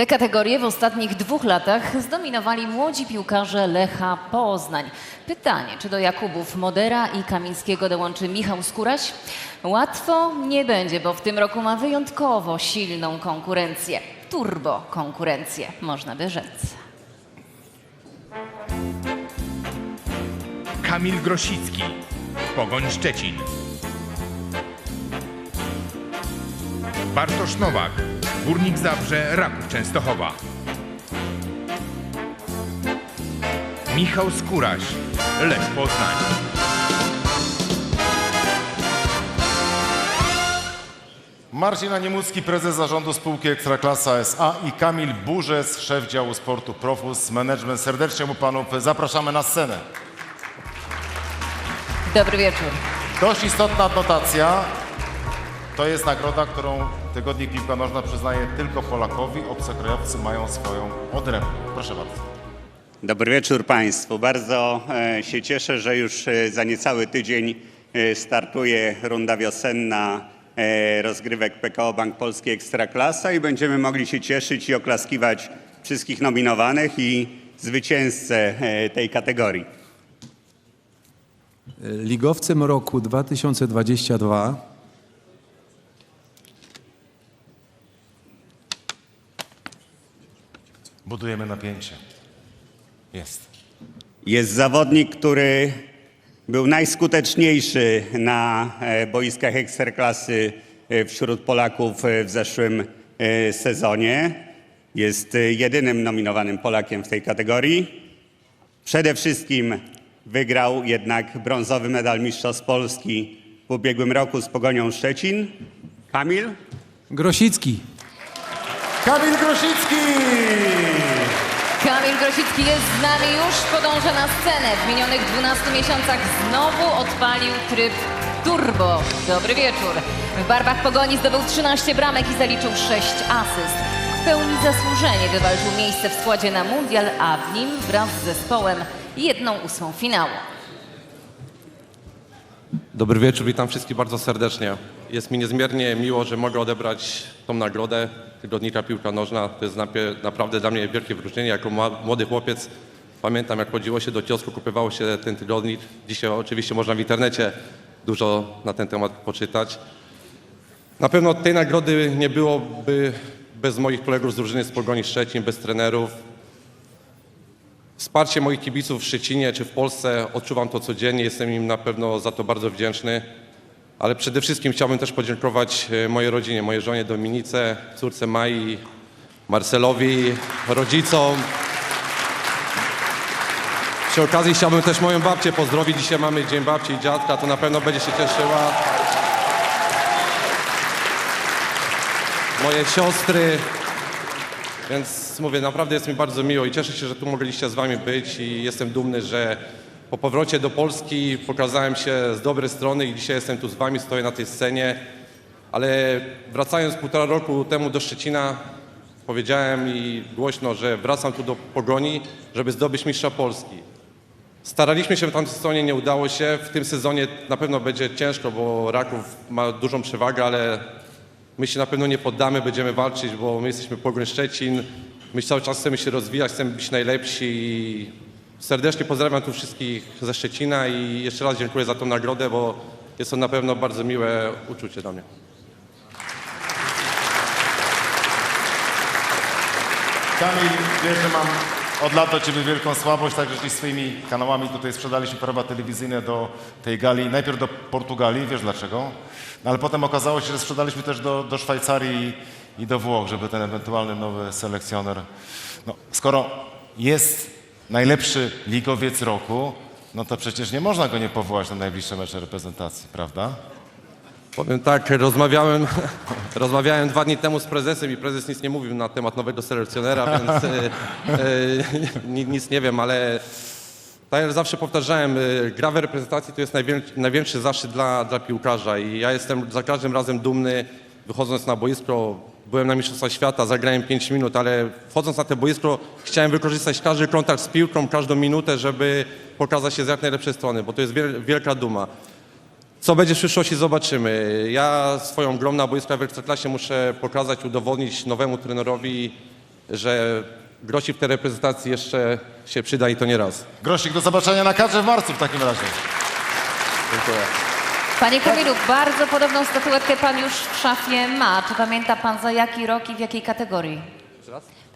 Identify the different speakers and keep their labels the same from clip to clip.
Speaker 1: Tę kategorię w ostatnich dwóch latach zdominowali młodzi piłkarze Lecha Poznań. Pytanie, czy do Jakubów Modera i Kamińskiego dołączy Michał Skóraś? Łatwo nie będzie, bo w tym roku ma wyjątkowo silną konkurencję. Turbo konkurencję, można by rzec.
Speaker 2: Kamil Grosicki, Pogoń Szczecin. Bartosz Nowak, Górnik Zabrze, Raków Częstochowa. Michał Skóraś, Lech Poznań.
Speaker 3: Marcin Aniemucki, prezes zarządu spółki Ekstraklasa S.A. i Kamil Burzes, szef działu sportu Profus Management. Serdecznie mu panów zapraszamy na scenę.
Speaker 1: Dobry wieczór.
Speaker 3: Dość istotna adnotacja. To jest nagroda, którą Tygodnik Piłka Nożna przyznaje tylko Polakowi. Obcokrajowcy mają swoją odrębną. Proszę bardzo.
Speaker 4: Dobry wieczór Państwu. Bardzo e, się cieszę, że już e, za niecały tydzień e, startuje runda wiosenna rozgrywek PKO Bank Polski Ekstraklasa i będziemy mogli się cieszyć i oklaskiwać wszystkich nominowanych i zwycięzcę tej kategorii.
Speaker 5: Ligowcem roku 2022
Speaker 3: Budujemy napięcie. Jest.
Speaker 4: Jest zawodnik, który był najskuteczniejszy na e, boiskach Ekstraklasy e, wśród Polaków e, w zeszłym sezonie. Jest jedynym nominowanym Polakiem w tej kategorii. Przede wszystkim wygrał jednak brązowy medal Mistrzostw Polski w ubiegłym roku z Pogonią Szczecin. Kamil?
Speaker 5: Grosicki.
Speaker 3: Kamil Grosicki!
Speaker 1: Kamil Grosicki jest z nami już, podąża na scenę. W minionych 12 miesiącach znowu odpalił tryb turbo. Dobry wieczór. W barwach Pogoni zdobył 13 bramek i zaliczył 6 asyst. W pełni zasłużenie wywalczył miejsce w składzie na mundial, a w nim wraz z zespołem jedną ósmą finału.
Speaker 6: Dobry wieczór, witam wszystkich bardzo serdecznie. Jest mi niezmiernie miło, że mogę odebrać tą nagrodę Tygodnika Piłka Nożna. To jest naprawdę dla mnie wielkie wyróżnienie. Jako młody chłopiec pamiętam, jak chodziło się do kiosku, kupywało się ten tygodnik. Dzisiaj oczywiście można w internecie dużo na ten temat poczytać. Na pewno tej nagrody nie byłoby bez moich kolegów z drużyny z Pogoni Szczecin, bez trenerów, Wsparcie moich kibiców w Szczecinie czy w Polsce odczuwam to codziennie, jestem im na pewno za to bardzo wdzięczny. Ale przede wszystkim chciałbym też podziękować e, mojej rodzinie, mojej żonie Dominice, córce Mai, Marcelowi, rodzicom. Przy okazji chciałbym też moją babcię pozdrowić. Dzisiaj mamy Dzień Babci i Dziadka, to na pewno będzie się cieszyła. Moje siostry, więc mówię, naprawdę jest mi bardzo miło i cieszę się, że tu mogliście z wami być i jestem dumny, że po powrocie do Polski pokazałem się z dobrej strony i dzisiaj jestem tu z wami, stoję na tej scenie. Ale wracając półtora roku temu do Szczecina, powiedziałem i głośno, że wracam tu do Pogoni, żeby zdobyć mistrza Polski. Staraliśmy się w tamtym sezonie, nie udało się. W tym sezonie na pewno będzie ciężko, bo Raków ma dużą przewagę, ale my się na pewno nie poddamy, będziemy walczyć, bo my jesteśmy Pogoń Szczecin. My cały czas chcemy się rozwijać, chcemy być najlepsi. i Serdecznie pozdrawiam tu wszystkich ze Szczecina i jeszcze raz dziękuję za tą nagrodę, bo jest to na pewno bardzo miłe uczucie dla mnie.
Speaker 3: Kamil, wiesz, że mam od lat do Ciebie wielką słabość, także jeśli swoimi kanałami tutaj sprzedaliśmy prawa telewizyjne do tej gali, najpierw do Portugalii, wiesz dlaczego? No, ale potem okazało się, że sprzedaliśmy też do, do Szwajcarii i do Włoch, żeby ten ewentualny nowy selekcjoner... No, skoro jest najlepszy ligowiec roku, no to przecież nie można go nie powołać na najbliższe mecze reprezentacji, prawda?
Speaker 6: Powiem tak, rozmawiałem, rozmawiałem dwa dni temu z prezesem i prezes nic nie mówił na temat nowego selekcjonera, więc e, e, ni- nic nie wiem, ale tak jak zawsze powtarzałem, e, gra w reprezentacji to jest największy, największy zaszczyt dla, dla piłkarza i ja jestem za każdym razem dumny, wychodząc na boisko, byłem na Mistrzostwach Świata, zagrałem 5 minut, ale wchodząc na to boisko chciałem wykorzystać każdy kontakt z piłką, każdą minutę, żeby pokazać się z jak najlepszej strony, bo to jest wiel- wielka duma. Co będzie w przyszłości, zobaczymy. Ja swoją grą na boiskach w Ekstraklasie muszę pokazać, udowodnić nowemu trenerowi że Grosik w tej reprezentacji jeszcze się przyda i to nie raz.
Speaker 3: Grosik, do zobaczenia na kadrze w marcu w takim razie.
Speaker 6: Dziękuję.
Speaker 1: Panie Kamilu, bardzo podobną statuetkę pan już w szafie ma. Czy pamięta pan za jaki rok i w jakiej kategorii?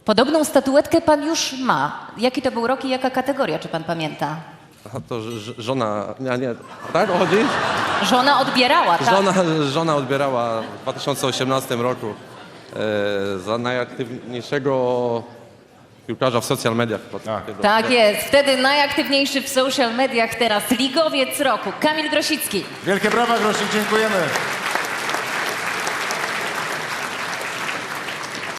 Speaker 1: Podobną statuetkę pan już ma. Jaki to był rok i jaka kategoria, czy pan pamięta?
Speaker 6: Aha, to żona, nie, nie, tak o chodzi?
Speaker 1: Żona odbierała, tak?
Speaker 6: Żona, żona odbierała w 2018 roku e, za najaktywniejszego piłkarza w social mediach. chyba takiego.
Speaker 1: Tak jest. Wtedy najaktywniejszy w social mediach teraz ligowiec roku, Kamil Grosicki.
Speaker 3: Wielkie brawa, Grosik, dziękujemy.